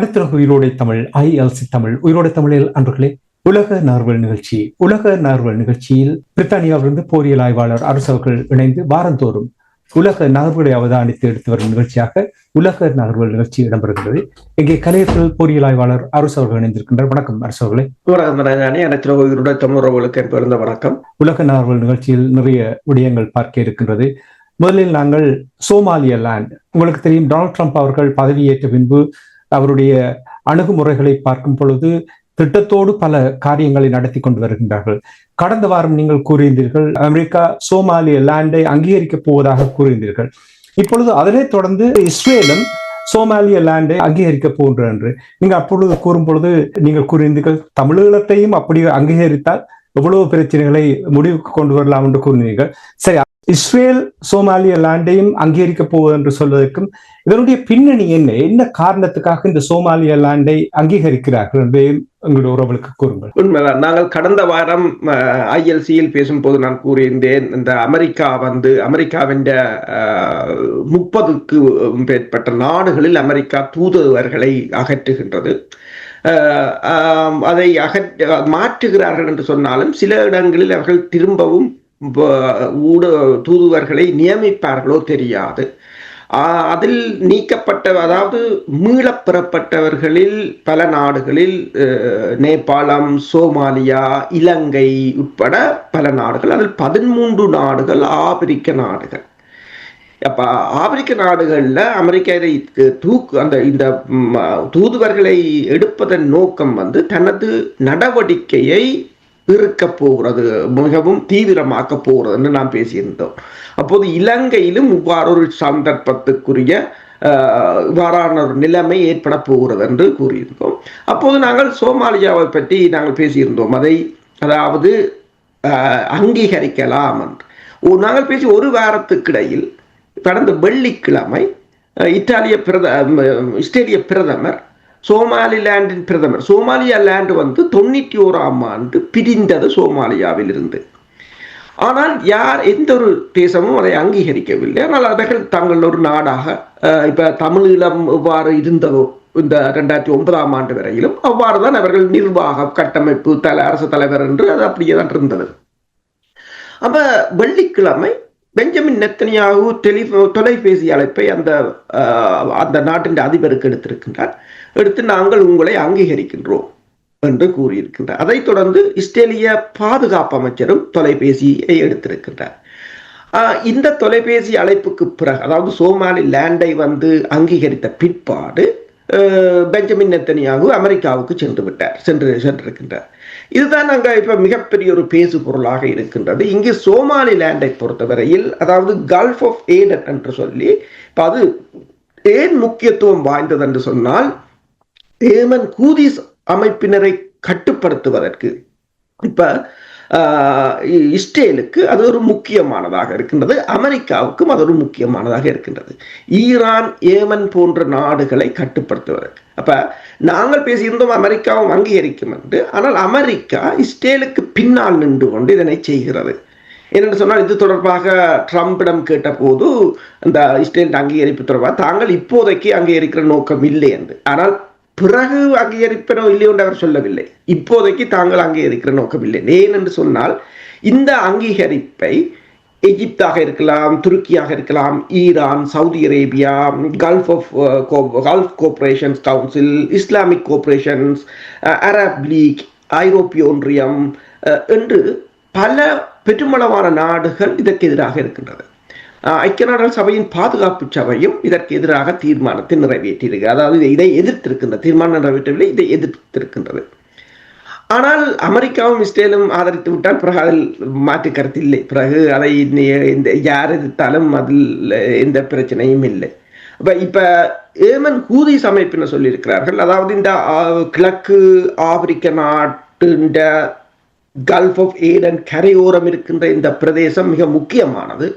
அடுத்த உயிரோடை தமிழ் ஐஎல்சி தமிழ் உயிரோடை தமிழில் அன்றுகளே உலக நார்வல் நிகழ்ச்சி உலக நார்வல் நிகழ்ச்சியில் பிரித்தானியாவிலிருந்து போரியல் ஆய்வாளர் அரசவர்கள் இணைந்து வாரந்தோறும் உலக நகர்வுகளை அவதானித்து எடுத்து வரும் நிகழ்ச்சியாக உலக நகர்வல் நிகழ்ச்சி இடம்பெறுகிறது. இங்கே கலையத்தில் பொறியியல் ஆய்வாளர் அரசு அவர்கள் இணைந்திருக்கின்றார் வணக்கம் அரசு அவர்களே. வணக்கம் ராஜானி அனைத்து உயிருடைய தமிழர்களுக்கு என் பிறந்த வணக்கம். உலக நகர்வல் நிகழ்ச்சியில் நிறைய விடயங்கள் பார்க்க இருக்கின்றது. முதலில் நாங்கள் சோமாலிய லேண்ட். உங்களுக்கு தெரியும் டொனால்ட் ட்ரம்ப் அவர்கள் பதவியேற்ற பின்பு அவருடைய அணுகுமுறைகளை பார்க்கும் பொழுது திட்டத்தோடு பல காரியங்களை நடத்தி கொண்டு வருகின்றார்கள். கடந்த வாரம் நீங்கள் கூறியிருந்தீர்கள் அமெரிக்கா சோமாலிய லேண்டை அங்கீகரிக்கப் போவதாக கூறியிருந்தீர்கள். இப்பொழுது அதனை தொடர்ந்து இஸ்ரேலும் சோமாலிய லேண்டை அங்கீகரிக்க போன்ற என்று. நீங்க அப்பொழுது கூறும் பொழுது நீங்கள் கூறியிருந்தீர்கள் தமிழீழத்தையும் அப்படி அங்கீகரித்தால் எவ்வளவு பிரச்சனைகளை முடிவுக்கு கொண்டு வரலாம் என்று கூறினீர்கள். சரி இஸ்ரேல் சோமாலிய லேண்டையும் அங்கீகரிக்க போவது என்று சொல்வதற்கும் இதனுடைய பின்னணி என்ன? என்ன காரணத்துக்காக இந்த சோமாலிய லேண்டை அங்கீகரிக்கிறார்கள் என்பதையும் எங்களுடைய உறவுகளுக்கு கூறுங்கள். உண்மைதான். நாங்கள் கடந்த வாரம் ஐஎல்சியில் பேசும்போது நான் கூறியிருந்தேன் இந்த அமெரிக்கா வந்து அமெரிக்காவின் முப்பதுக்கு மேற்பட்ட நாடுகளில் அமெரிக்கா தூதுவர்களை அகற்றுகின்றது. அதை அகற்ற மாற்றுகிறார்கள் என்று சொன்னாலும் சில இடங்களில் அவர்கள் திரும்பவும் ஊட தூதுவர்களை நியமிப்பார்களோ தெரியாது. அதில் நீக்கப்பட்ட அதாவது மீளப் பெறப்பட்டவர்களில் பல நாடுகளில் நேபாளம் சோமாலியா இலங்கை உட்பட பல நாடுகள் அதில் பதிமூன்று நாடுகள் ஆப்பிரிக்க நாடுகள். அப்ப ஆப்பிரிக்க நாடுகளில் அமெரிக்கா தூக்கு அந்த இந்த தூதுவர்களை எடுப்பதன் நோக்கம் வந்து தனது நடவடிக்கையை இருக்க போகிறது மிகவும் தீவிரமாக்க போகிறதுன்னு நாம் பேசியிருந்தோம். அப்போது இலங்கையிலும் இவ்வாறு ஒரு சந்தர்ப்பத்துக்குரிய இவ்வாறான ஒரு நிலைமை ஏற்பட போகிறது என்று கூறியிருந்தோம். அப்போது நாங்கள் சோமாலியாவை பற்றி நாங்கள் பேசியிருந்தோம். அதை அதாவது அங்கீகரிக்கலாம் என்று. நாங்கள் பேசி ஒரு வாரத்துக்கிடையில் கடந்த வெள்ளிக்கிழமை இத்தாலிய பிரத இஸ்ரேலிய பிரதமர் சோமாலிலாண்டின் பிரதமர் சோமாலியா லேண்டு வந்து தொண்ணூற்றி ஓராம் ஆண்டு பிரிந்தது சோமாலியாவில் இருந்து ஆனால் யார் எந்த ஒரு தேசமும் அதை அங்கீகரிக்கவில்லை. ஆனால் அவர்கள் தங்கள் ஒரு நாடாக இப்போ தமிழீழம் எவ்வாறு இருந்ததோ இந்த ரெண்டாயிரத்தி ஒன்பதாம் ஆண்டு வரையிலும் அவ்வாறு தான் அவர்கள் நிர்வாகம் கட்டமைப்பு தலை அரசு தலைவர் என்று அது அப்படியே தான் இருந்தது. அப்ப வெள்ளிக்கிழமை பெஞ்சமின் நெத்தனியாகு டெலி தொலைபேசி அழைப்பை அந்த அந்த நாட்டின் அதிபருக்கு எடுத்திருக்கின்றார். எடுத்து நாங்கள் உங்களை அங்கீகரிக்கின்றோம் என்று கூறியிருக்கின்றார். அதைத் தொடர்ந்து இஸ்ரேலிய பாதுகாப்பு அமைச்சரும் தொலைபேசியை எடுத்திருக்கின்றார். இந்த தொலைபேசி அழைப்புக்கு பிறகு அதாவது சோமாலி லேண்டை வந்து அங்கீகரித்த பிற்பாடு பெஞ்சமின் நெத்தனியாகு அமெரிக்காவுக்கு சென்று விட்டார் சென்று சென்றிருக்கின்றார். இதுதான் அங்கே இப்போ மிகப்பெரிய ஒரு பேசு பொருளாக இருக்கின்றது. இங்கு சோமாலி லேண்டை பொறுத்தவரையில் அதாவது கல்ஃப் ஆஃப் ஏடன் என்று சொல்லி இப்போ அது ஏன் முக்கியத்துவம் வாய்ந்தது என்று சொன்னால் ஏமன் கூதிஸ் அமைப்பினரை கட்டுப்படுத்துவதற்கு. இப்ப இஸ்ரேலுக்கு அது ஒரு முக்கியமானதாக இருக்கின்றது. அமெரிக்காவுக்கும் அது ஒரு முக்கியமானதாக இருக்கின்றது. ஈரான் ஏமன் போன்ற நாடுகளை கட்டுப்படுத்துவதற்கு. அப்போ நாங்கள் பேசியிருந்தோம் அமெரிக்காவும் அங்கீகரிக்கும் என்று. ஆனால் அமெரிக்கா இஸ்ரேலுக்கு பின்னால் நின்று கொண்டு இதனை செய்கிறது. என்னென்னு சொன்னால் இது தொடர்பாக ட்ரம்பிடம் கேட்டபோது இந்த இஸ்ரேல் அங்கீகரிப்பு தொடர்பாக தாங்கள் இப்போதைக்கு அங்கீகரிக்கிற நோக்கம் இல்லை என்று. ஆனால் பிறகு அங்கீகரிப்பனோ இல்லையோ என்று அவர் சொல்லவில்லை. இப்போதைக்கு தாங்கள் அங்கீகரிக்கிற நோக்கமில்லை. ஏன் என்று சொன்னால் இந்த அங்கீகரிப்பை எகிப்தாக இருக்கலாம் துருக்கியாக இருக்கலாம் Iran Saudi Arabia Gulf of Gulf cooperations council Islamic cooperations Arab League ஐரோப்பிய ஒன்றியம் என்று பல பெருமளவான நாடுகள் இதற்கு எதிராக இருக்கின்றது ஐக்கிய நாடுகள் சபையின் பாதுகாப்பு சபையும் இதற்கு எதிராக தீர்மானத்தை நிறைவேற்றியிருக்கு. அதாவது இதை எதிர்த்திருக்கின்ற தீர்மானம் நிறைவேற்றவில்லை இதை எதிர்த்திருக்கின்றது. ஆனால் அமெரிக்காவும் இஸ்ரேலும் ஆதரித்து விட்டால் பிறகு அதில் மாற்று கருத்து இல்லை. பிறகு அதை இந்த யார் எதிர்த்தாலும் அதில் எந்த பிரச்சனையும் இல்லை. இப்போ இப்போ ஏமன் ஹூதிஸ் அமைப்பினர் சொல்லியிருக்கிறார்கள்? அதாவது இந்த கிழக்கு ஆப்பிரிக்க நாட்டு கல்ஃப் ஆஃப் ஏடன் கரையோரம் இருக்கின்ற இந்த பிரதேசம் மிக முக்கியமானது.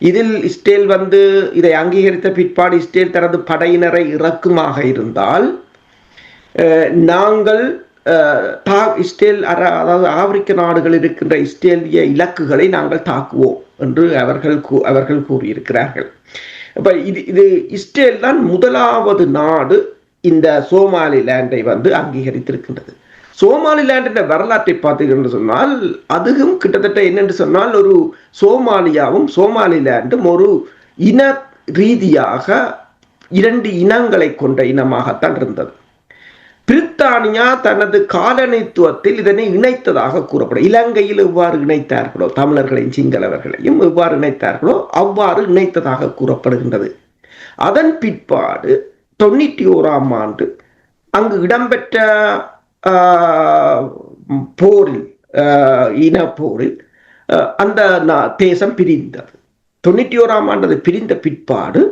இதில் இஸ்ரேல் வந்து இதை அங்கீகரித்த பிற்பாடு இஸ்ரேல் தனது படையினரை இறக்குமாக இருந்தால் நாங்கள் இஸ்ரேல் அதாவது ஆப்பிரிக்க நாடுகள் இருக்கின்ற இஸ்ரேலிய இலக்குகளை நாங்கள் தாக்குவோம் என்று அவர்கள் அவர்கள் கூறியிருக்கிறார்கள். இப்ப இது இது இஸ்ரேல் தான் முதலாவது நாடு இந்த சோமாலிலாண்டை வந்து அங்கீகரித்திருக்கின்றது. சோமாலிலாண்டின் வரலாற்றை பார்த்தீங்கன்னு சொன்னால் அதுவும் கிட்டத்தட்ட என்னென்று சொன்னால் ஒரு சோமாலியாவும் சோமாலிலாண்டும் ஒரு இன ரீதியாக இரண்டு இனங்களை கொண்ட இனமாகத்தான் இருந்தது. பிரித்தானியா தனது காலனித்துவத்தில் இதனை இணைத்ததாக கூறப்படும். இலங்கையில் எவ்வாறு இணைத்தார்களோ தமிழர்களையும் சிங்களவர்களையும் எவ்வாறு இணைத்தார்களோ அவ்வாறு இணைத்ததாக கூறப்படுகின்றது. அதன் பிற்பாடு தொண்ணூற்றி ஓராம் ஆண்டு அங்கு இடம்பெற்ற போரில் இன போரில் அந்த தேசம் பிரிந்தது. தொண்ணூற்றி ஓராம் ஆண்டு பிரிந்த பிற்பாடு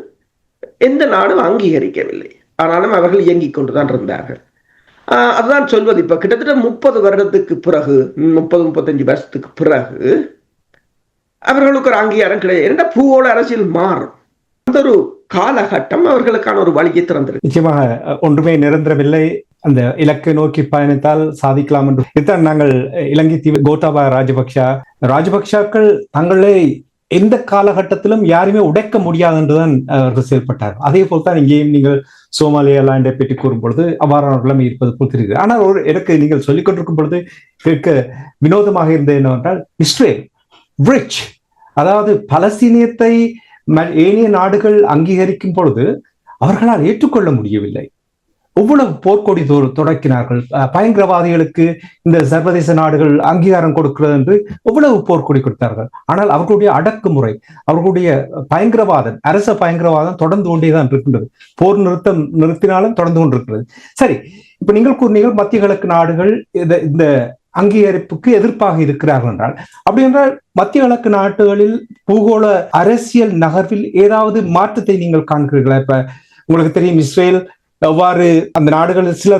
எந்த நாடும் அங்கீகரிக்கவில்லை. ஆனாலும் அவர்கள் இயங்கிக் கொண்டுதான் இருந்தார்கள். அதுதான் சொல்வது. இப்ப கிட்டத்தட்ட முப்பது வருடத்துக்கு பிறகு முப்பது முப்பத்தஞ்சு வருஷத்துக்கு பிறகு அவர்களுக்கு ஒரு அங்கீகாரம் கிடையாது. என்ன பூவோட அரசியல் மாறும். அந்த ஒரு காலகட்டம் அவர்களுக்கான ஒரு வழியை திறந்திருக்கு. நிச்சயமாக ஒன்றுமே நிரந்தரமில்லை. அந்த இலக்கை நோக்கி பயணித்தால் சாதிக்கலாம் என்று. இதுதான் நாங்கள் இலங்கை தீவு கோட்டாபா ராஜபக்ஷா. ராஜபக்ஷாக்கள் தங்களை எந்த காலகட்டத்திலும் யாருமே உடைக்க முடியாது என்றுதான் அவர்கள் செயல்பட்டார். அதே போல் தான் இங்கேயும் நீங்கள் சோமாலியா லேண்டை பற்றி கூறும் பொழுது அவ்வாறான நிலைமை இருப்பது போல் தெரிகிறது. ஆனால் ஒரு எனக்கு நீங்கள் சொல்லிக் கொண்டிருக்கும் பொழுது கேட்க வினோதமாக இருந்தது என்னவென்றால் இஸ்ரேல் பிரிட்ஜ் அதாவது பலஸ்தீனியத்தை ஏனைய நாடுகள் அங்கீகரிக்கும் பொழுது அவர்களால் ஏற்றுக்கொள்ள முடியவில்லை. எவ்வளவு போர்க்கொடி தொடக்கினார்கள்? பயங்கரவாதிகளுக்கு இந்த சர்வதேச நாடுகள் அங்கீகாரம் கொடுக்கிறது என்று எவ்வளவு போர்க்கொடி கொடுத்தார்கள்? ஆனால் அவர்களுடைய அடக்குமுறை அவர்களுடைய பயங்கரவாதம் அரச பயங்கரவாதம் தொடர்ந்து கொண்டேதான் இருக்கின்றது. போர் நிறுத்தம் நிறுத்தினாலும் தொடர்ந்து கொண்டிருக்கிறது. சரி இப்ப நீங்கள் கூறினீர்கள் மத்திய கிழக்கு நாடுகள் இந்த அங்கீகரிப்புக்கு எதிர்ப்பாக இருக்கிறார்கள் என்றால் அப்படி என்றால் மத்திய கிழக்கு நாடுகளில் பூகோள அரசியல் நகர்வில் ஏதாவது மாற்றத்தை நீங்கள் காண்கிறீர்களா? இப்ப உங்களுக்கு தெரியும் இஸ்ரேல் எவ்வாறு அந்த நாடுகளில் சில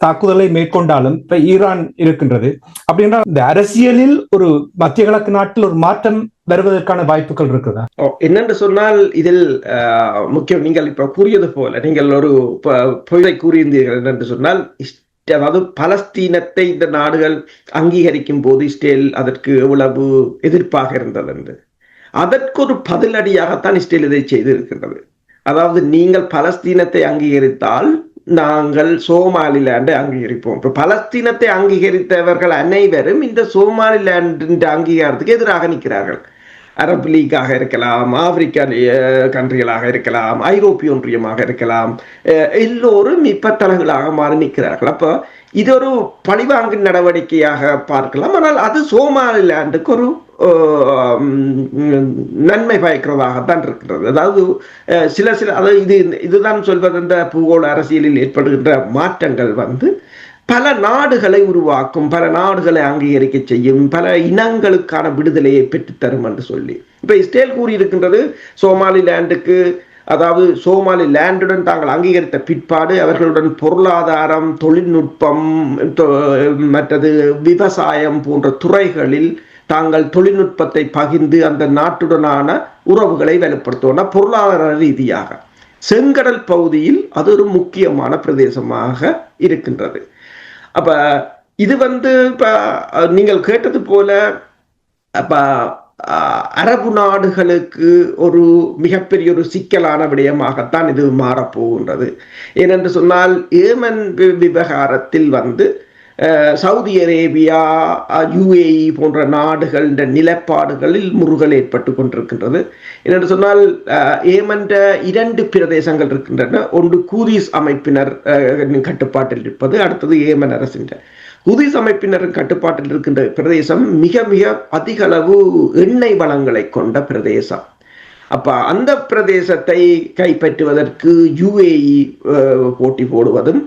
தாக்குதலை மேற்கொண்டாலும் இப்ப ஈரான் இருக்கின்றது. அப்படி என்றால் இந்த அரசியலில் ஒரு மத்திய கிழக்கு நாட்டில் ஒரு மாற்றம் வருவதற்கான வாய்ப்புகள் இருக்குதா? என்னென்று சொன்னால் இதில் முக்கியம் நீங்கள் இப்ப கூறியது போல நீங்கள் ஒரு பொய்யை கூறியிருந்தீர்கள் என்னென்று சொன்னால் அதாவது பலஸ்தீனத்தை இந்த நாடுகள் அங்கீகரிக்கும் போது இஸ்ரேல் அதற்கு எவ்வளவு எதிர்ப்பாக இருந்தது என்று. அதற்கு ஒரு பதிலடியாகத்தான் இஸ்ரேல் இதை செய்திருக்கின்றது. அதாவது நீங்கள் பலஸ்தீனத்தை அங்கீகரித்தால் நாங்கள் சோமாலிலாண்டை அங்கீகரிப்போம். இப்போ பலஸ்தீனத்தை அங்கீகரித்தவர்கள் அனைவரும் இந்த சோமாலிலாண்டின் அங்கீகாரத்துக்கு எதிராக நிற்கிறார்கள். அரபு லீக்காக இருக்கலாம் ஆப்பிரிக்கா கண்ட்ரிகளாக இருக்கலாம் ஐரோப்பிய ஒன்றியமாக இருக்கலாம் எல்லோரும் இப்பத்தலங்களாக மாறி நிற்கிறார்கள். அப்போ இது ஒரு பழிவாங்கு நடவடிக்கையாக பார்க்கலாம். ஆனால் அது சோமாலிலாண்டுக்கு ஒரு நன்மை பயக்கிறதாகத்தான் இருக்கிறது. அதாவது சில சில அதாவது இது இதுதான் சொல்வது இந்த பூகோள அரசியலில் ஏற்படுகின்ற மாற்றங்கள் வந்து பல நாடுகளை உருவாக்கும் பல நாடுகளை அங்கீகரிக்க செய்யும் பல இனங்களுக்கான விடுதலையை பெற்றுத்தரும் என்று சொல்லி. இப்போ இஸ்ரேல் கூறியிருக்கின்றது சோமாலி லேண்டுக்கு அதாவது சோமாலி லேண்டுடன் தாங்கள் அங்கீகரித்த பிற்பாடு அவர்களுடன் பொருளாதாரம் தொழில்நுட்பம் மற்றது விவசாயம் போன்ற துறைகளில் தாங்கள் தொழில்நுட்பத்தை பகிர்ந்து அந்த நாட்டுடனான உறவுகளை வலுப்படுத்துவோம்னா பொருளாதார ரீதியாக. செங்கடல் பகுதியில் அது ஒரு முக்கியமான பிரதேசமாக இருக்கின்றது. அப்ப இது வந்து இப்ப நீங்கள் கேட்டது போல அப்ப அரபு நாடுகளுக்கு ஒரு மிகப்பெரிய ஒரு சிக்கலான விடயமாகத்தான் இது மாறப்போகின்றது. ஏனென்று சொன்னால் ஏமன் விவகாரத்தில் வந்து சவுதி அரேபியா யுஏஇ போன்ற நாடுகள் நிலப்பாடுகளில் முருகல் ஏற்பட்டு கொண்டிருக்கின்றது. என்னென்று சொன்னால் ஏமன்ற இரண்டு பிரதேசங்கள் இருக்கின்றன. ஒன்று கூதிஸ் அமைப்பினர் கட்டுப்பாட்டில் இருப்பது அடுத்தது ஏமன் அரசின் குதிஸ் அமைப்பினரின் கட்டுப்பாட்டில் இருக்கின்ற பிரதேசம் மிக மிக அதிக அளவு எண்ணெய் வளங்களை கொண்ட பிரதேசம். அப்போ அந்த பிரதேசத்தை கைப்பற்றுவதற்கு யுஏஇ போட்டி போடுவதும்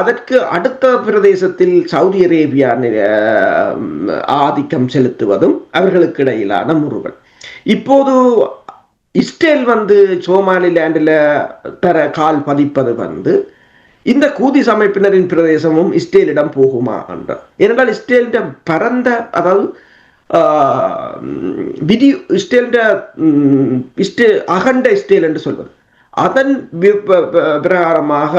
அதற்கு அடுத்த பிரதேசத்தில் சவுதி அரேபியா ஆதிக்கம் செலுத்துவதும் அவர்களுக்கு இடையிலான முருகல் இப்போது இஸ்ரேல் வந்து சோமாலிலாண்டில் தர கால் பதிப்பது வந்து இந்த கூதிஸ் அமைப்பினரின் பிரதேசமும் இஸ்ரேலிடம் போகுமா என்ற. ஏனென்றால் இஸ்ரேலிட பரந்த அதாவது விதி இஸ்ரேலிட இஸ்ரே அகண்ட இஸ்ரேல் என்று சொல்வது. அதன் பிரகாரமாக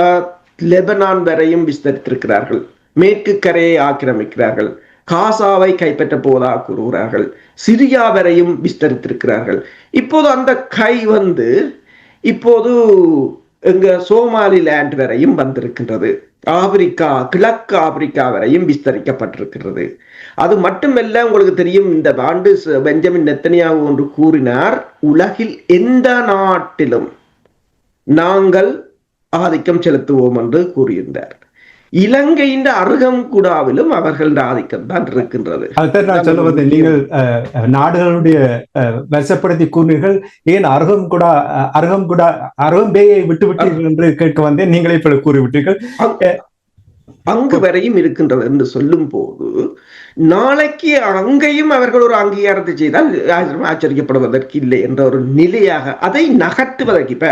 லெபனான் வரையும் விஸ்தரித்திருக்கிறார்கள். மேற்கு கரையை ஆக்கிரமிக்கிறார்கள். காசாவை கைப்பற்ற போவதாக கூறுகிறார்கள். சிரியா வரையும் விஸ்தரித்திருக்கிறார்கள். இப்போது அந்த கை வந்து இப்போது எங்க சோமாலிலேண்ட் வரையும் வந்திருக்கின்றது. ஆப்பிரிக்கா கிழக்கு ஆப்பிரிக்கா வரையும் விஸ்தரிக்கப்பட்டிருக்கிறது. அது மட்டுமல்ல உங்களுக்கு தெரியும் இந்த ஆண்டு பெஞ்சமின் நெத்தனியாவு ஒன்று கூறினார் உலகில் எந்த நாட்டிலும் நாங்கள் ஆதிக்கம் செலுத்துவோம் என்று கூறியிருந்தார். இலங்கையின் அருகம்குடாவிலும் அவர்கள் ஆதிக்கம் தான் இருக்கின்றது. நான் சொல்ல வந்தேன் நீங்கள் நாடுகளுடைய அஹ், வரிசைப்படுத்தி கூறினீர்கள். ஏன் அருகம் கூட அருகம் கூட அருகம்பேயை விட்டு விட்டீர்கள் என்று கேட்க வந்தேன். நீங்களே இப்ப கூறிவிட்டீர்கள். அங்கு வரையும் இருக்கின்றது என்று சொல்லும் போது நாளைக்கு அங்கேயும் அவர்கள் ஒரு அங்கீகாரத்தை செய்தால் ஆச்சரிய- ஆச்சரியப்படுவதற்கு இல்லை என்ற ஒரு நிலையாக அதை நகர்த்துவதற்கு இப்ப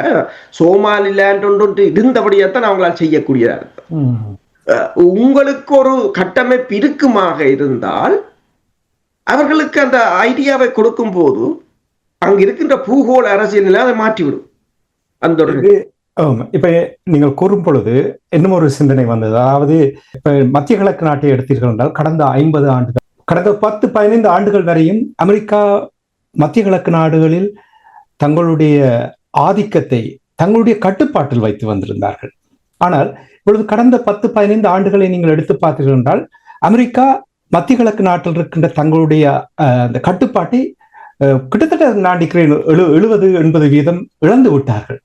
சோமாலிலேண்ட் ஒன்று இருந்தபடியாத்தான் அவங்களால் செய்யக்கூடியதா இருக்கு. அஹ் உங்களுக்கு ஒரு கட்டமைப்பு இருக்குமாக இருந்தால் அவர்களுக்கு அந்த ஐடியாவை கொடுக்கும் போது அங்க இருக்கின்ற பூகோள அரசியல் நிலை அதை மாற்றிவிடும் அந்த. இப்ப நீங்கள் கூறும் பொழுது இன்னும் ஒரு சிந்தனை வந்தது. அதாவது இப்ப மத்திய கிழக்கு நாட்டை எடுத்தீர்கள் என்றால் கடந்த ஐம்பது ஆண்டுகள் கடந்த பத்து பதினைந்து ஆண்டுகள் வரையும் அமெரிக்கா மத்திய கிழக்கு நாடுகளில் தங்களுடைய ஆதிக்கத்தை தங்களுடைய கட்டுப்பாட்டில் வைத்து வந்திருந்தார்கள். ஆனால் இப்பொழுது கடந்த பத்து பதினைந்து ஆண்டுகளை நீங்கள் எடுத்து பார்த்தீர்கள் என்றால் அமெரிக்கா மத்திய கிழக்கு நாட்டில் இருக்கின்ற தங்களுடைய அஹ், அந்த கட்டுப்பாட்டை கிட்டத்தட்ட நான் நினைக்கிறேன் எழு எழுபது எண்பது வீதம் இழந்து விட்டார்கள்.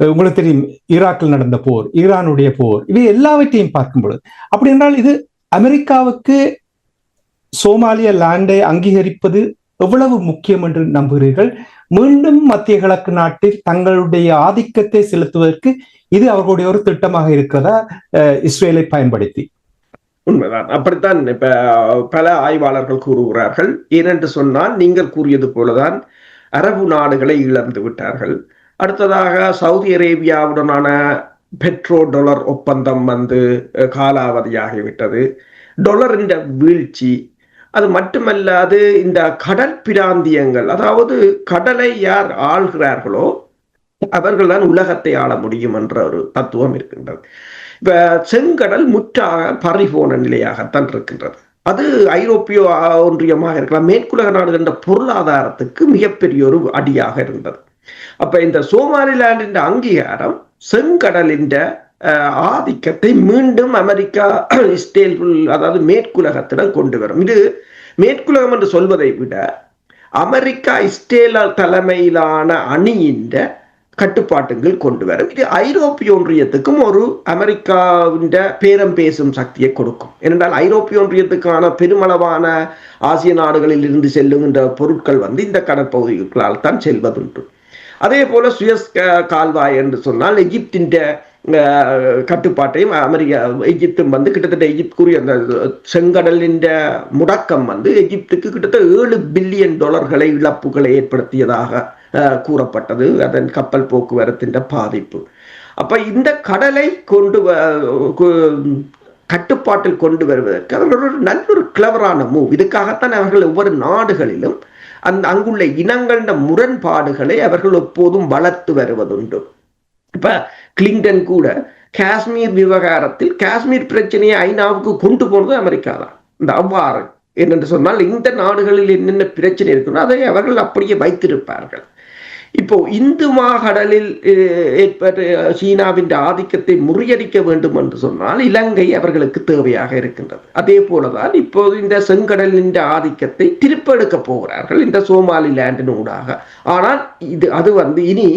உங்களுக்கு தெரியும் ஈராக்கில் நடந்த போர் ஈரானுடைய போர் இவை எல்லாவற்றையும் பார்க்கும் பொழுது அப்படி என்றால் இது அமெரிக்காவுக்கு சோமாலிய லேண்டை அங்கீகரிப்பது எவ்வளவு முக்கியம் என்று நம்புகிறீர்கள்? மீண்டும் மத்திய கிழக்கு நாட்டில் தங்களுடைய ஆதிக்கத்தை செலுத்துவதற்கு இது அவர்களுடைய ஒரு திட்டமாக இருக்கிறதா? அஹ், இஸ்ரேலை பயன்படுத்தி. உண்மைதான். அப்படித்தான் இப்ப பல ஆய்வாளர்கள் கூறுகிறார்கள். ஏனென்று சொன்னால் நீங்கள் கூறியது போலதான் அரபு நாடுகளை இழந்து விட்டார்கள். அடுத்ததாக சவுதி அரேபியாவுடனான பெட்ரோ டொலர் ஒப்பந்தம் வந்து காலாவதியாகிவிட்டது. டொலரின் வீழ்ச்சி அது மட்டுமல்லாது இந்த கடல் பிராந்தியங்கள் அதாவது கடலை யார் ஆள்கிறார்களோ அவர்கள்தான் உலகத்தை ஆள முடியும் என்ற ஒரு தத்துவம் இருக்கின்றது. இப்ப செங்கடல் முற்றாக பறிபோன நிலையாகத்தான் இருக்கின்றது. அது ஐரோப்பிய ஒன்றியமாக இருக்கலாம் மேற்குலக நாடுகள் என்ற பொருளாதாரத்துக்கு மிகப்பெரிய ஒரு அடியாக இருந்தது. அப்ப இந்த சோமாலிலாண்டின் அங்கீகாரம் செங்கடலின் ஆதிக்கத்தை மீண்டும் அமெரிக்கா இஸ்ரேல் அதாவது மேற்குலகத்திடம் கொண்டு வரும். இது மேற்குலகம் என்று சொல்வதை விட அமெரிக்கா இஸ்ரேல் தலைமையிலான அணியின் கட்டுப்பாட்டுகள் கொண்டு வரும். இது ஐரோப்பிய ஒன்றியத்துக்கும் ஒரு அமெரிக்காவின் பேரம் பேசும் சக்தியை கொடுக்கும். ஏனென்றால் ஐரோப்பிய ஒன்றியத்துக்கான பெருமளவான ஆசிய நாடுகளில் இருந்து செல்லுகின்ற பொருட்கள் வந்து இந்த கடற்பகுதிகளால் தான் செல்வதுண்டு. அதே போல சுயஸ் கால்வாய் என்று சொன்னால் எகிப்தின் அஹ், கட்டுப்பாட்டையும் அமெரிக்கா எகிப்தும் வந்து கிட்டத்தட்ட எகிப்துக்குரிய அந்த செங்கடலின் முடக்கம் வந்து எகிப்துக்கு கிட்டத்தட்ட ஏழு பில்லியன் டாலர்களை இழப்புகளை ஏற்படுத்தியதாக அஹ், கூறப்பட்டது. அதன் கப்பல் போக்குவரத்தின் பாதிப்பு. அப்ப இந்த கடலை கொண்டு வ- கு- கட்டுப்பாட்டில் கொண்டு வருவதற்கு அவர்கள் ஒரு நல்ல ஒரு கிளவரான மூவ் இதுக்காகத்தான் அவர்கள் ஒவ்வொரு நாடுகளிலும் அந்த அங்குள்ள இனங்கள முரண்பாடுகளை அவர்கள் எப்போதும் வளர்த்து வருவதுண்டு. இப்ப கிளிங்டன் கூட காஷ்மீர் விவகாரத்தில் காஷ்மீர் பிரச்சனையை ஐநாவுக்கு கொண்டு போனது அமெரிக்கா தான் இந்த அவ்வாறு என்னென்று சொன்னால் இந்த நாடுகளில் என்னென்ன பிரச்சனை இருக்குன்னு அதை அவர்கள் அப்படியே வைத்திருப்பார்கள். இப்போ இந்து மாகடலில் ஏற்பட்ட சீனாவின் ஆதிக்கத்தை முறியடிக்க வேண்டும் என்று சொன்னால் இலங்கை அவர்களுக்கு தேவையாக இருக்கின்றது. அதே போலதான் இப்போது இந்த செங்கடலின் ஆதிக்கத்தை திருப்பெடுக்க போகிறார்கள் இந்த சோமாலி லேண்டின் ஊடாக. ஆனால் இது அது வந்து இனி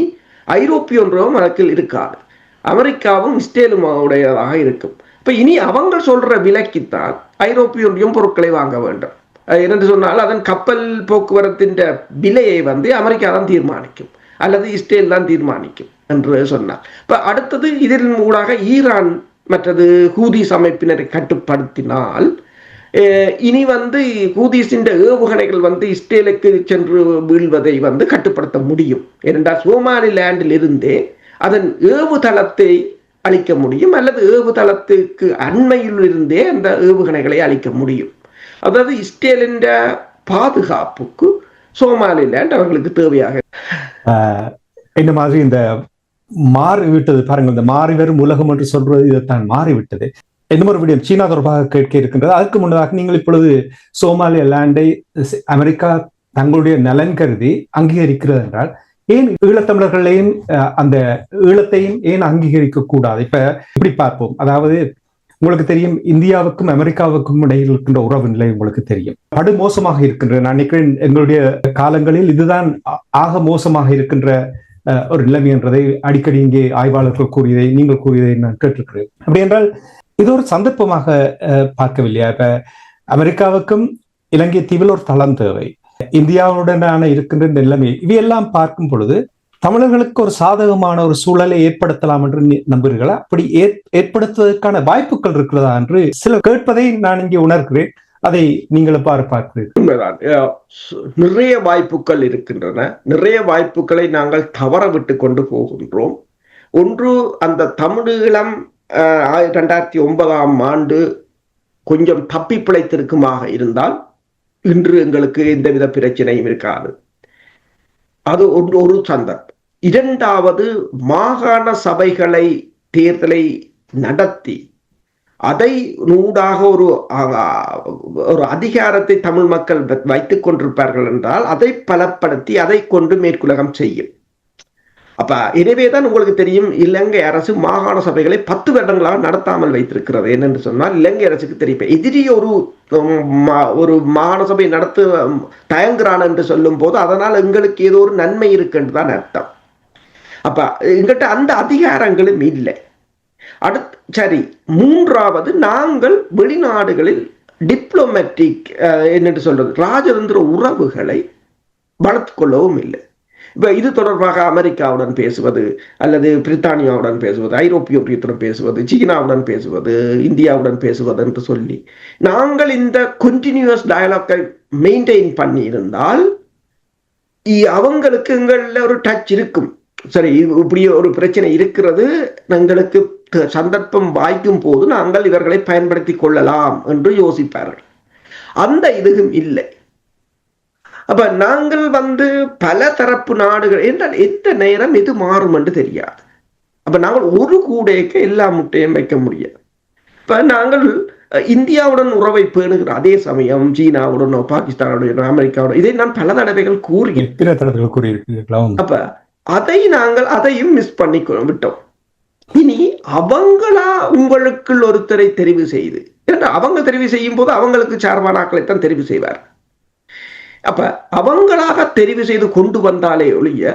ஐரோப்பிய ஒன்றும் வழக்கில் இருக்காது. அமெரிக்காவும் இஸ்ரேலும் உடையதாக இருக்கும். இப்ப இனி அவங்க சொல்ற விலைக்குத்தான் ஐரோப்பிய ஒன்றியம் பொருட்களை வாங்க வேண்டும். என்னென்று சொன்னால் அதன் கப்பல் போக்குவரத்தின் விலையை வந்து அமெரிக்கா தான் தீர்மானிக்கும். அல்லது இஸ்ரேல் தான் தீர்மானிக்கும் என்று சொன்னார். இப்போ அடுத்தது இதன் ஊடாக ஈரான் மற்றது ஹூதிஸ் அமைப்பினரை கட்டுப்படுத்தினால் இனி வந்து ஹூதிஸின் ஏவுகணைகள் வந்து இஸ்ரேலுக்கு சென்று வீழ்வதை வந்து கட்டுப்படுத்த முடியும். ஏனென்றால் சோமாலி லேண்டில் இருந்தே அதன் ஏவுதளத்தை அழிக்க முடியும் அல்லது ஏவுதளத்துக்கு அண்மையில் இருந்தே அந்த ஏவுகணைகளை அழிக்க முடியும். அதாவது இஸ்ரேலின் பாதுகாப்புக்கு சோமாலிலேண்ட் அவர்களுக்கு தேவையாக. என்ன இந்த மாதிரி இந்த மாறிவிட்டது பாருங்கள் இந்த மாறி வரும் உலகம் என்று சொல்றது இதைத்தான் மாறிவிட்டது. இன்னும் ஒரு விடயம் சீனா தொடர்பாக கேட்க இருக்கின்றது. அதற்கு முன்னதாக நீங்கள் இப்பொழுது சோமாலிய லேண்டை அமெரிக்கா தங்களுடைய நலன் கருதி அங்கீகரிக்கிறது என்றால் ஏன் ஈழத்தமிழர்களையும் அஹ், அந்த ஈழத்தையும் ஏன் அங்கீகரிக்க கூடாது இப்ப இப்படி பார்ப்போம். அதாவது உங்களுக்கு தெரியும் இந்தியாவுக்கும் அமெரிக்காவுக்கும் இடையில் இருக்கின்ற உறவு நிலை உங்களுக்கு தெரியும். படு மோசமாக இருக்கின்ற நான் நினைக்கிறேன் எங்களுடைய காலங்களில் இதுதான் ஆக மோசமாக இருக்கின்ற ஒரு நிலைமை என்றதை அடிக்கடி இங்கே ஆய்வாளர்கள் கூறியதை நீங்கள் கூறியதை நான் கேட்டிருக்கிறேன். அப்படி என்றால் இது ஒரு சந்தர்ப்பமாக அஹ், பார்க்கவில்லையா? இப்ப அமெரிக்காவுக்கும் இலங்கை தீவில் ஒரு தளம் தேவை. இந்தியாவுடனான இருக்கின்ற நிலைமை இவையெல்லாம் பார்க்கும் பொழுது தமிழர்களுக்கு ஒரு சாதகமான ஒரு சூழலை ஏற்படுத்தலாம் என்று நி- நம்புகிறீர்களா? அப்படி ஏற்- ஏற்படுத்துவதற்கான வாய்ப்புகள் இருக்கிறதா என்று சிலர் கேட்பதை நான் இங்கே உணர்கிறேன். அதை நீங்கள் எவ்வாறு பார்க்கிறீர்கள். நிறைய வாய்ப்புகள் இருக்கின்றன. நிறைய வாய்ப்புகளை நாங்கள் தவற விட்டு கொண்டு போகின்றோம். ஒன்று அந்த தமிழீழம் ரெண்டாயிரத்தி ஒன்பதாம் ஆண்டு கொஞ்சம் தப்பி பிழைத்திருக்குமாக இருந்தால் இன்று எங்களுக்கு எந்தவித பிரச்சனையும் இருக்காது. அது ஒன்று ஒரு சந்தர்ப்பம். இரண்டாவது மாகாண சபைகளை தேர்தலை நடத்தி அதை நூடாக ஒரு ஒரு அதிகாரத்தை தமிழ் மக்கள் வைத்துக் கொண்டிருப்பார்கள் என்றால் அதை பலப்படுத்தி அதை கொண்டு மேற்குலகம் செய்யும். அப்ப எனவேதான் உங்களுக்கு தெரியும் இலங்கை அரசு மாகாண சபைகளை பத்து வருடங்களாக நடத்தாமல் வைத்திருக்கிறது. என்னென்று சொன்னால் இலங்கை அரசுக்கு தெரியும். எதிரி ஒரு மா- ஒரு மாகாண சபை நடத்து தயங்குறான் என்று சொல்லும் போது அதனால் எங்களுக்கு ஏதோ ஒரு நன்மை இருக்குன்னு தான் அர்த்தம். அப்ப எங்கிட்ட அந்த அதிகாரங்களும் இல்லை. அடுத்து சரி மூன்றாவது நாங்கள் வெளிநாடுகளில் டிப்ளமேட்டிக் என்னென்று சொல்றது ராஜதந்திர உறவுகளை வளர்த்துக்கொள்ளவும் இல்லை. இப்போ இது தொடர்பாக அமெரிக்காவுடன் பேசுவது அல்லது பிரித்தானியாவுடன் பேசுவது ஐரோப்பிய ஒன்றியத்துடன் பேசுவது சீனாவுடன் பேசுவது இந்தியாவுடன் பேசுவது என்று சொல்லி நாங்கள் இந்த கண்டினியூஸ் டயலாக்கை மெயின்டைன் பண்ணி இருந்தால் அவங்களுக்கு எங்கள்ல ஒரு டச் இருக்கும். சரி இப்படி ஒரு பிரச்சனை இருக்கிறது. எங்களுக்கு சந்தர்ப்பம் வாய்க்கும் போது நாங்கள் இவர்களை பயன்படுத்தி கொள்ளலாம் என்று யோசிப்பார்கள். அந்த இதுவும் இல்லை. அப்ப நாங்கள் வந்து பல தரப்பு நாடுகள் என்றால் எந்த நேரம் எது மாறும் என்று தெரியாது. அப்ப நாங்கள் ஒரு கூடைக்கு எல்லா முட்டையும் வைக்க முடியாது. இப்ப நாங்கள் இந்தியாவுடன் உறவை பேணுகிற அதே சமயம் சீனாவுடனோ பாகிஸ்தானுடனோ அமெரிக்காவுடன் இதை நான் பல தடவைகள் கூறுகிறேன் அப்ப அதை நாங்கள் அதையும் மிஸ் பண்ணி விட்டோம். இனி அவங்களா உங்களுக்குள் ஒருத்தரை தெரிவு செய்து அவங்க தெரிவு செய்யும் போது அவங்களுக்கு சார்பான ஆட்களைத்தான் தெரிவு செய்வார் அப்ப அவங்களாக தெரிவு செய்து கொண்டு வந்தாலே ஒழிய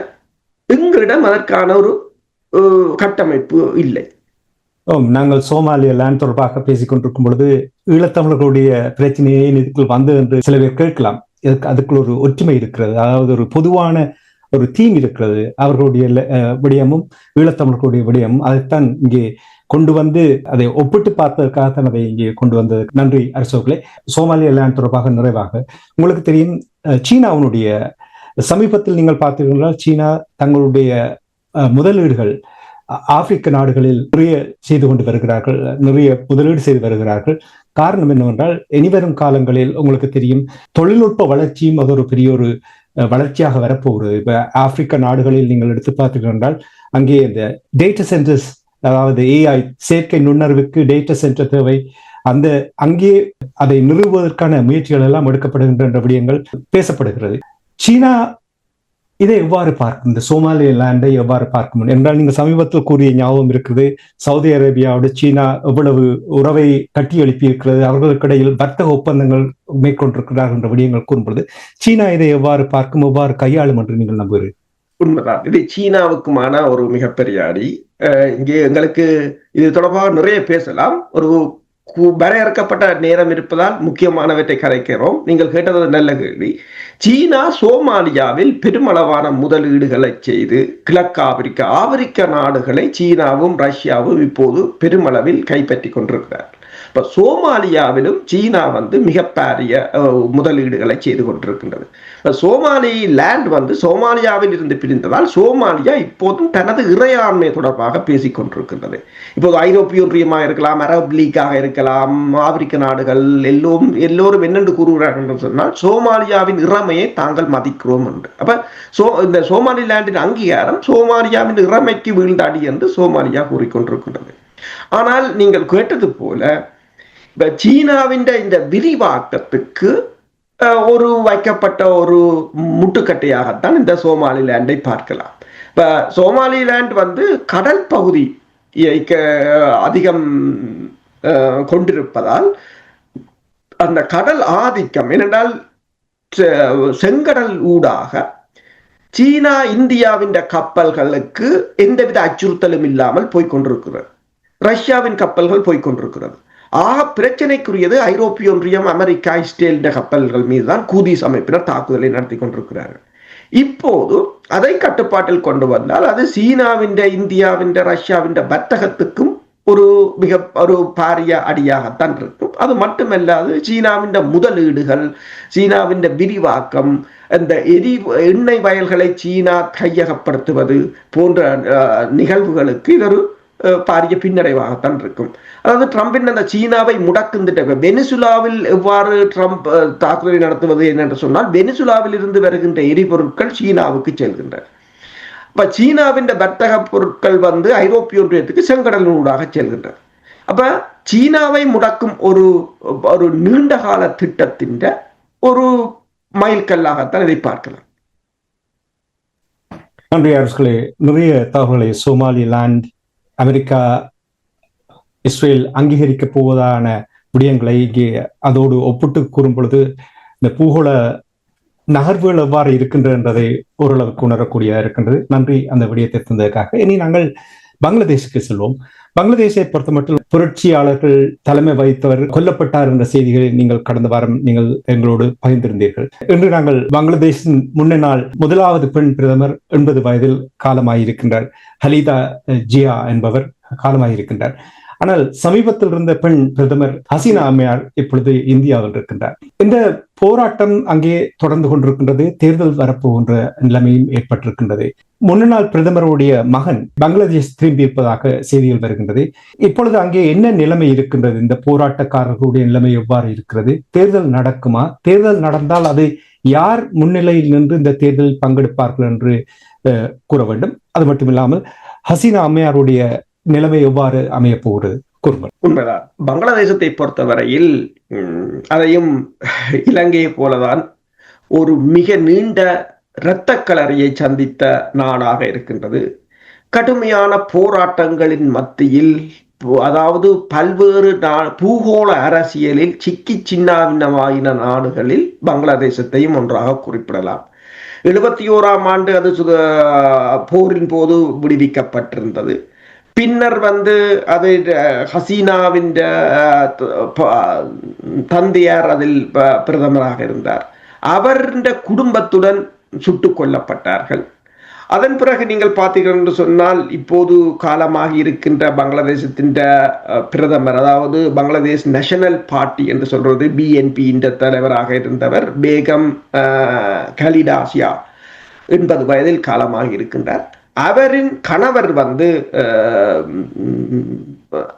எங்களிடம் அதற்கான ஒரு கட்டமைப்பு இல்லை. நாங்கள் சோமாலிய லேண்ட் தொடர்பாக பேசிக் கொண்டிருக்கும் பொழுது ஈழத்தமிழர்களுடைய பிரச்சனையை இதுக்குள் வந்தது என்று சில பேர் கேட்கலாம். இதுக்கு அதுக்குள் ஒரு ஒற்றுமை இருக்கிறது அதாவது ஒரு பொதுவான ஒரு தீம் இருக்கிறது. அவர்களுடைய விடயமும் ஈழத்தமிழர்களுடைய விடயமும் அதைத்தான் இங்கே கொண்டு வந்து அதை ஒப்பிட்டு பார்ப்பதற்காகத்தான் அதை இங்கே கொண்டு வந்தது. நன்றி அரசோர்களே சோமாலிய லேண்ட் தொடர்பாக நிறைவாக. உங்களுக்கு தெரியும் சீனாவுடைய சமீபத்தில் நீங்கள் பார்த்தீர்களா சீனா தங்களுடைய முதலீடுகள் ஆப்பிரிக்க நாடுகளில் நிறைய செய்து கொண்டு வருகிறார்கள் நிறைய முதலீடு செய்து வருகிறார்கள். காரணம் என்னவென்றால் இனிவரும் காலங்களில் உங்களுக்கு தெரியும் தொழில்நுட்ப வளர்ச்சியும் அது ஒரு பெரிய ஒரு வளர்ச்சியாக வரப்போகிறது இப்போ ஆப்பிரிக்க நாடுகளில் நீங்கள் எடுத்து பார்த்தீர்கள் என்றால் அங்கே இந்த டேட்டா சென்டர்ஸ் அதாவது ஏஐ செயற்கை நுண்ணறிவுக்கு டேட்டா சென்டர் தேவை. அந்த அங்கே அதை நிறுவுவதற்கான முயற்சிகள் எல்லாம் எடுக்கப்படுகின்ற விடயங்கள் பேசப்படுகிறது. சீனா இதை எவ்வாறு பார்க்கும்? இந்த சோமாலிய லேண்டை எவ்வாறு பார்க்கும்? என்றால் நீங்க சமீபத்தில் கூறிய ஞாபகம் இருக்குது சவுதி அரேபியாவோட சீனா எவ்வளவு உறவை கட்டி எழுப்பி இருக்கிறது அவர்களுக்கிடையில் வர்த்தக ஒப்பந்தங்கள் மேற்கொண்டிருக்கிறார்கள் என்ற விடயங்கள் கூறும்பொழுது சீனா இதை எவ்வாறு பார்க்கும் எவ்வாறு கையாளும் என்று நீங்கள் நம்புகிறீர்கள்? உண்மைதான். இது சீனாவுக்குமான ஒரு மிகப்பெரிய அடி. இங்கே எங்களுக்கு இது தொடர்பாக நிறைய பேசலாம். ஒரு வரையறுக்கப்பட்ட நேரம் இருப்பதால் முக்கியமானவற்றை கரைக்கிறோம். நீங்கள் கேட்டது நல்ல கேள்வி. சீனா சோமாலியாவில் பெருமளவான முதலீடுகளை செய்து கிழக்கு ஆப்பிரிக்கா ஆப்பிரிக்க நாடுகளை சீனாவும் ரஷ்யாவும் இப்போது பெருமளவில் கைப்பற்றி கொண்டிருக்கிறார். இப்ப சோமாலியாவிலும் சீனா வந்து மிகப்பாரிய முதலீடுகளை செய்து கொண்டிருக்கின்றது. சோமாலி லேண்ட் வந்து சோமாலியாவில் இருந்து பிரிந்ததால் சோமாலியா இப்போதும் தனது இறையாண்மை தொடர்பாக பேசிக் கொண்டிருக்கின்றது. இப்போது ஐரோப்பிய ஒன்றியமாக இருக்கலாம் அரப் லீக்காக இருக்கலாம் ஆப்பிரிக்க நாடுகள் எல்லோரும் எல்லோரும் என்னென்று கூறுகிறார்கள் என்று சொன்னால் சோமாலியாவின் இறமையை தாங்கள் மதிக்கிறோம் என்று. அப்ப சோ இந்த சோமாலி லேண்டின் அங்கீகாரம் சோமாலியாவின் இறமைக்கு வீழ்ந்தாடி என்று சோமாலியா கூறிக்கொண்டிருக்கின்றது. ஆனால் நீங்கள் கேட்டது போல இப்ப சீனாவின் இந்த விரிவாக்கத்துக்கு ஒரு வைக்கப்பட்ட ஒரு முட்டுக்கட்டையாகத்தான் இந்த சோமாலிலாண்டை பார்க்கலாம். இப்ப சோமாலிலாண்ட் வந்து கடல் பகுதி அதிகம் கொண்டிருப்பதால் அந்த கடல் ஆதிக்கம் ஏனென்றால் செங்கடல் ஊடாக சீனா இந்தியாவின் கப்பல்களுக்கு எந்தவித அச்சுறுத்தலும் இல்லாமல் போய்கொண்டிருக்கிறது ரஷ்யாவின் கப்பல்கள் போய்கொண்டிருக்கிறது ஆக பிரச்சனைக்குரியது ஐரோப்பிய ஒன்றியம் அமெரிக்கா இஸ்ரேல் கப்பல்கள் மீதுதான் கூதிஸ் அமைப்பினர் தாக்குதலை நடத்தி கொண்டிருக்கிறார்கள். இப்போது அதை கட்டுப்பாட்டில் கொண்டு வந்தால் அது சீனாவின் இந்தியாவின் ரஷ்யாவின் வர்த்தகத்துக்கும் ஒரு மிக ஒரு பாரிய அடியாகத்தான் இருக்கும். அது மட்டுமல்லாது சீனாவின் முதலீடுகள் சீனாவின் விரிவாக்கம் இந்த எரி எண்ணெய் வயல்களை சீனா கையகப்படுத்துவது போன்ற நிகழ்வுகளுக்கு இது ஒரு பாரிய பின்னடைவாகத்தான் இருக்கும் அதாவது ட்ரம்பின் அந்த சீனாவை முடக்குந்துட்ட வெனிசுலாவில் எவ்வாறு ட்ரம்ப் தாக்குதலை நடத்துவது என்னென்று சொன்னால் வெனிசுலாவில் இருந்து வருகின்ற எரிபொருட்கள் சீனாவுக்கு செல்கின்றன இப்போ சீனாவின் வர்த்தக பொருட்கள் வந்து ஐரோப்பிய ஒன்றியத்துக்கு செங்கடலூடாக செல்கின்றன அப்ப சீனாவை முடக்கும் ஒரு ஒரு நீண்ட கால திட்டத்தின் ஒரு மைல்கல்லாகத்தான் இதை பார்க்கலாம் நன்றி அரசுகளே நிறைய தகவலை சோமாலிலாண்ட் அமெரிக்கா இஸ்ரேல் அங்கீகரிக்க போவதான விடயங்களை இங்கே அதோடு ஒப்பிட்டு கூறும் பொழுது இந்த பூகோள நகர்வுகள் எவ்வாறு இருக்கின்றதை ஓரளவுக்கு உணரக்கூடியதாக இருக்கின்றது. நன்றி அந்த விடயத்தை தந்ததற்காக. இனி நாங்கள் பங்களாதேஷுக்கு செல்வோம். பங்களாதேஷை பொறுத்த மட்டும் புரட்சியாளர்கள் தலைமை வகித்தவர் கொல்லப்பட்டார் என்ற செய்திகளை நீங்கள் கடந்த வாரம் நீங்கள் எங்களோடு பகிர்ந்திருந்தீர்கள். இன்று நாங்கள் பங்களாதேஷின் நாள் முதலாவது பெண் பிரதமர் எண்பது வயதில் காலமாயிருக்கின்றார். ஹலிதா ஜியா என்பவர் காலமாயிருக்கின்றார். ஆனால் சமீபத்தில் இருந்த பெண் பிரதமர் ஹசீனா அம்மையார் இப்பொழுது இந்தியாவில் இருக்கின்றார். இந்த போராட்டம் அங்கே தொடர்ந்து கொண்டிருக்கின்றது தேர்தல் வரப்போகின்ற நிலைமையும் ஏற்பட்டிருக்கின்றது. முன்னாள் பிரதமருடைய மகன் பங்களாதேஷ் திரும்பி இருப்பதாக செய்திகள் வருகின்றது. இப்பொழுது அங்கே என்ன நிலைமை இருக்கின்றது? இந்த போராட்டக்காரர்களுடைய நிலைமை எவ்வாறு இருக்கிறது? தேர்தல் நடக்குமா? தேர்தல் நடந்தால் அது யார் முன்னிலையில் நின்று இந்த தேர்தலில் பங்கெடுப்பார்கள் என்று கூற வேண்டும். அது மட்டுமில்லாமல் ஹசீனா அம்மையாருடைய நிலைமை எவ்வாறு அமைய போகிறது உண்மைதான். பங்களாதேசத்தை பொறுத்தவரையில் அதையும் இலங்கையை போலதான் ஒரு மிக நீண்ட இரத்த கலரியை சந்தித்த நாடாக இருக்கின்றது. கடுமையான போராட்டங்களின் மத்தியில் அதாவது பல்வேறு பூகோள அரசியலில் சிக்கி சின்னாவினமாயின நாடுகளில் பங்களாதேசத்தையும் ஒன்றாக குறிப்பிடலாம். எழுபத்தி ஓராம் ஆண்டு அது போரின் போது விடுவிக்கப்பட்டிருந்தது. பின்னர் வந்து அது ஹசீனாவின் தந்தையார் அதில் பிரதமராக இருந்தார். அவருடைய குடும்பத்துடன் சுட்டுக் கொல்லப்பட்டார்கள். அதன் பிறகு நீங்கள் பார்த்தீர்கள் என்று சொன்னால் இப்போது காலமாக இருக்கின்ற பங்களாதேசத்தின் பிரதமர் அதாவது பங்களாதேஷ் நேஷனல் பார்ட்டி என்று சொல்றது பிஎன்பி என்ற தலைவராக இருந்தவர் பேகம் கலிடாசியா எண்பது வயதில் காலமாக இருக்கின்றார். அவரின் கணவர் வந்து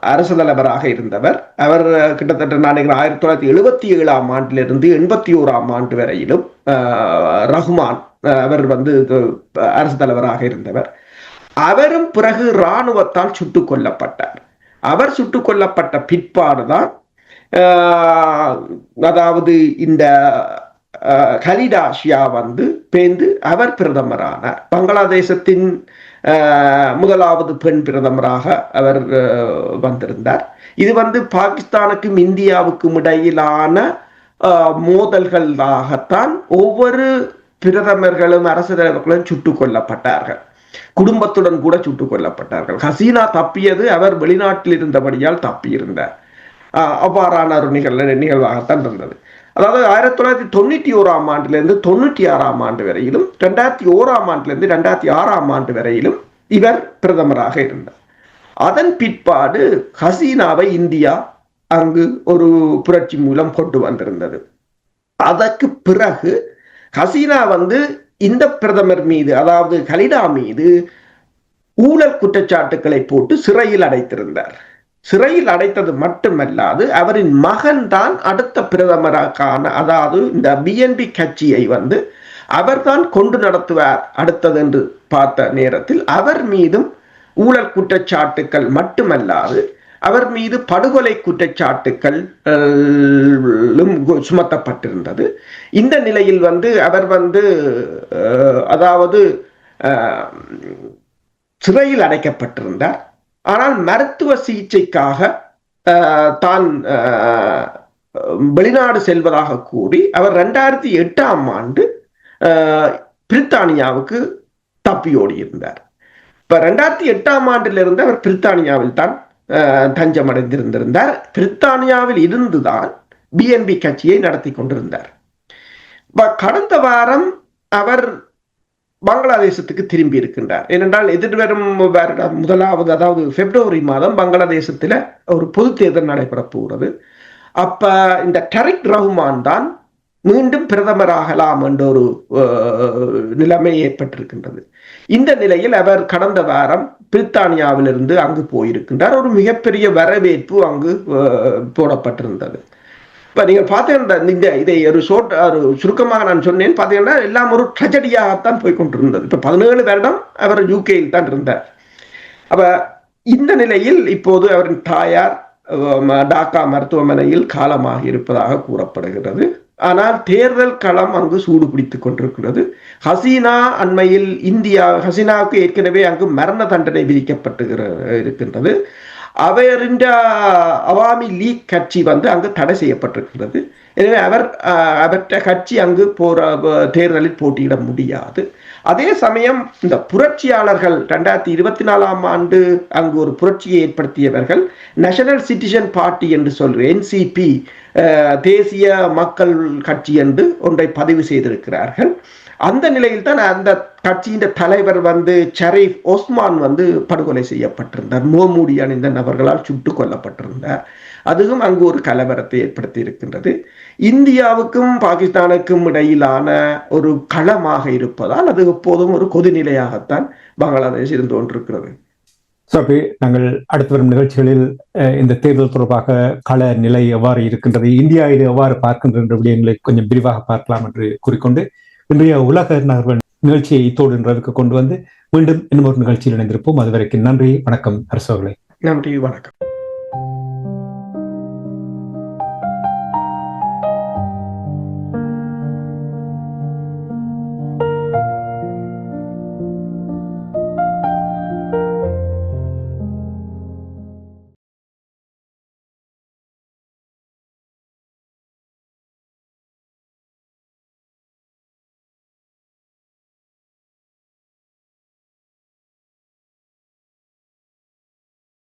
அரசு தலைவராக இருந்தவர். அவர் கிட்டத்தட்ட நான் ஆயிரத்தி தொள்ளாயிரத்தி எழுபத்தி ஏழாம் ஆண்டிலிருந்து எண்பத்தி ஓராம் ஆண்டு வரையிலும் ரஹ்மான் அவர் வந்து அரசு தலைவராக இருந்தவர். அவரும் பிறகு இராணுவத்தால் சுட்டுக் கொல்லப்பட்டார். அவர் சுட்டுக் கொல்லப்பட்ட பிற்பாடுதான் அதாவது இந்த கலிடாஷியா வந்து பேந்து அவர் பிரதமரானார் பங்களாதேசத்தின் முதலாவது பெண் பிரதமராக அவர் வந்திருந்தார். இது வந்து பாகிஸ்தானுக்கும் இந்தியாவுக்கும் இடையிலான மோதல்களாகத்தான் ஒவ்வொரு பிரதமர்களும் அரசு தலைவர்களும் சுட்டுக் கொல்லப்பட்டார்கள். குடும்பத்துடன் கூட சுட்டுக் கொல்லப்பட்டார்கள். ஹசீனா தப்பியது அவர் வெளிநாட்டில் இருந்தபடியால் தப்பியிருந்தார். அவ்வாறான ஒரு நிகழ் நிகழ்வாகத்தான் இருந்தது. அதாவது ஆயிரத்தி தொள்ளாயிரத்தி தொண்ணூற்றி ஓராம் ஆண்டிலிருந்து தொண்ணூற்றி ஆறாம் ஆண்டு வரையிலும் ரெண்டாயிரத்தி ஓராம் ஆண்டிலிருந்து ரெண்டாயிரத்தி ஆறாம் ஆண்டு வரையிலும் இவர் பிரதமராக இருந்தார். அதன் பிற்பாடு ஹசீனாவை இந்தியா அங்கு ஒரு புரட்சி மூலம் கொண்டு வந்திருந்தது. அதற்கு பிறகு ஹசீனா வந்து இந்த பிரதமர் மீது அதாவது கலிடா மீது ஊழல் குற்றச்சாட்டுக்களை போட்டு சிறையில் அடைத்திருந்தார். சிறையில் அடைத்தது மட்டுமல்லாது அவரின் மகன் தான் அடுத்த பிரதமராக்கான அதாவது இந்த பிஎன்பி கட்சியை வந்து அவர்தான் கொண்டு நடத்துவார் அடுத்தது என்று பார்த்த நேரத்தில் அவர் மீதும் ஊழல் குற்றச்சாட்டுக்கள் மட்டுமல்லாது அவர் மீது படுகொலை குற்றச்சாட்டுக்கள் சுமத்தப்பட்டிருந்தது. இந்த நிலையில் வந்து அவர் வந்து அதாவது சிறையில் அடைக்கப்பட்டிருந்தார். ஆனால் மருத்துவ சிகிச்சைக்காக தான் வெளிநாடு செல்வதாக கூறி அவர் ரெண்டாயிரத்தி எட்டாம் ஆண்டு பிரித்தானியாவுக்கு தப்பியோடி இருந்தார். இப்ப ரெண்டாயிரத்தி எட்டாம் ஆண்டிலிருந்து அவர் பிரித்தானியாவில் தான் தஞ்சம் அடைந்திருந்திருந்தார் பிரித்தானியாவில் இருந்துதான் பிஎன்பி கட்சியை நடத்தி கொண்டிருந்தார். கடந்த வாரம் அவர் பங்களாதேசத்துக்கு திரும்பி இருக்கின்றார். ஏனென்றால் எதிர்வரும் வருடம் முதலாவது அதாவது பிப்ரவரி மாதம் பங்களாதேசத்தில் ஒரு பொது தேர்தல் நடைபெற போகிறது. அப்ப இந்த டரிக் ரஹ்மான் தான் மீண்டும் பிரதமராகலாம் என்ற ஒரு நிலைமை ஏற்பட்டிருக்கின்றது. இந்த நிலையில் அவர் கடந்த வாரம் பிரித்தானியாவிலிருந்து அங்கு போயிருக்கின்றார். ஒரு மிகப்பெரிய வரவேற்பு அங்கு போடப்பட்டிருந்தது. இப்ப நீங்கள் பார்த்தீங்கன்னா இந்த இதை ஒரு ஷோர்ட் ஒரு சுருக்கமாக நான் சொன்னேன். பார்த்தீங்கன்னா எல்லாம் ஒரு ட்ரெஜடியாகத்தான் போய் கொண்டிருந்தது இப்ப பதினேழு வருடம் அவர் யூகேயில் தான் இருந்தார். அப்ப இந்த நிலையில் இப்போது அவரின் தாயார் டாக்கா மருத்துவமனையில் காலமாக இருப்பதாக கூறப்படுகிறது. ஆனால் தேர்தல் களம் அங்கு சூடு பிடித்துக் கொண்டிருக்கிறது. ஹசீனா அண்மையில் இந்தியா ஹசீனாவுக்கு ஏற்கனவே அங்கு மரண தண்டனை விதிக்கப்பட்டு இருக்கின்றது. அவரின் அவாமி லீக் கட்சி வந்து அங்கு தடை செய்யப்பட்டிருக்கிறது. எனவே அவர் அவற்ற கட்சி அங்கு போற தேர்தலில் போட்டியிட முடியாது. அதே சமயம் இந்த புரட்சியாளர்கள் ரெண்டாயிரத்தி இருபத்தி நாலாம் ஆண்டு அங்கு ஒரு புரட்சியை ஏற்படுத்தியவர்கள் நேஷனல் சிட்டிசன் பார்ட்டி என்று சொல்ற என்சிபி தேசிய மக்கள் கட்சி என்று ஒன்றை பதிவு செய்திருக்கிறார்கள். அந்த நிலையில் தான் அந்த கட்சியின் தலைவர் வந்து ஷரீப் ஒஸ்மான் வந்து படுகொலை செய்யப்பட்டிருந்தார். மோமூடி அணிந்த நபர்களால் சுட்டுக் கொல்லப்பட்டிருந்தார். அதுவும் அங்கு ஒரு கலவரத்தை ஏற்படுத்தி இருக்கின்றது இந்தியாவுக்கும் பாகிஸ்தானுக்கும் இடையிலான ஒரு களமாக இருப்பதால் அது எப்போதும் ஒரு கொதிநிலையாகத்தான் பங்களாதேஷ் இருந்து கொண்டிருக்கிறது. சபி நாங்கள் அடுத்து வரும் நிகழ்ச்சிகளில் இந்த தேர்தல் தொடர்பாக கள நிலை எவ்வாறு இருக்கின்றது இந்தியா இது எவ்வாறு பார்க்கின்ற விடயங்களை கொஞ்சம் விரிவாக பார்க்கலாம் என்று கூறிக்கொண்டு இன்றைய உலக நகர்வன் நிகழ்ச்சியை இத்தோடு என்றதுக்கு கொண்டு வந்து மீண்டும் இன்னும் ஒரு நிகழ்ச்சியில் இணைந்திருப்போம். அதுவரைக்கும் நன்றி வணக்கம் அரசோகளை நன்றி வணக்கம்.